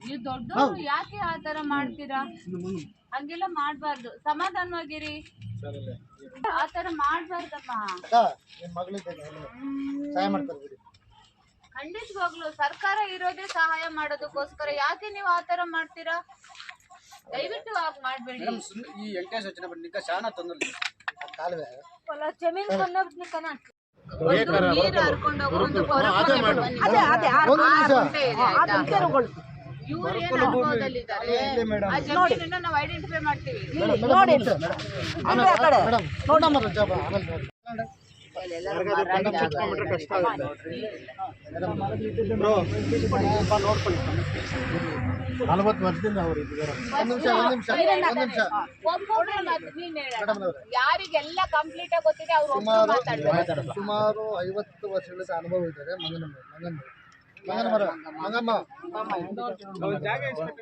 ನೀವು ದೊಡ್ಡ ಯಾಕೆ ಆ ತರ ಮಾಡ್ತೀರಾ ಹಂಗೆಲ್ಲ ಮಾಡ್ಬಾರ್ದು ಸಮಾಧಾನವಾಗಿರಿ ಆ ತರ ಮಾಡ್ಬಾರ್ದಮ್ಮ ಸಹಾಯ ಖಂಡಿತವಾಗ್ಲು ಸರ್ಕಾರ ಇರೋದೇ ಸಹಾಯ ಮಾಡೋದಕ್ಕೋಸ್ಕರ ಯಾಕೆ ನೀವು ಆ ತರ ಮಾಡ್ತೀರಾ? ದಯವಿಟ್ಟು ಆಫ್ ಮಾಡಬೇಡಿ. ಮೇಡಮ್ ಸುಮ್ಮನೆ ಈ ಎಂಟೇಶ್ ಯೋಚನೆ ಬನ್ನಿ ನಿಕ್ಕ ಶಾನ ತಂದಲ್ಲಿ ಕಾಲುವೆ. ಜಮೀನ್ ಬಂದ ನಿಕ್ಕನ ನೀರು ಹಾರ್ಕೊಂಡು ಹೋಗೋ ಒಂದು ಅದೇ ಅದೇ ಆ- ಒಂದು ಆ ಆ ಆಯ್ತಾ? ಗುಂಟೆ ತಗೊಳ್ತು. ಇವ್ರು ಏನ್ ಅನುಭವದಲ್ಲಿದ್ದಾರೆ ಆ ನಾವು ಐಡೆಂಟಿಫೈ ಮಾಡ್ತೀವಿ. ನೋಡಿ. ಇಲ್ಲಿ. ಆ ಕಡೆ. ಮೇಡಮ್ ನೋಡಮ್ಮ ರಜಾ ಬಾ, ಆಮೇಲೆ ನೋಡಿ. ನಲವತ್ತು ವರ್ಷದಿಂದ ಅವರು ಇದ್ದಾರೆ. ಒಂದು ನಿಮಿಷ ಒಂದು ನಿಮಿಷ ಒಂದು ನಿಮಿಷ. ಯಾರಿಗೆಲ್ಲ ಕಂಪ್ಲೀಟ್ ಆಗಿ ಗೊತ್ತಿದೆ ಅವರು ಸುಮಾರು ಸುಮಾರು ಐವತ್ತು ವರ್ಷಗಳಿಂದ ಅನುಭವ ಇದ್ದಾರೆ ಮಂಗನ ಮಂಗನ ಮಂಗನ ಮರ ಮಂಗಮ್ಮ.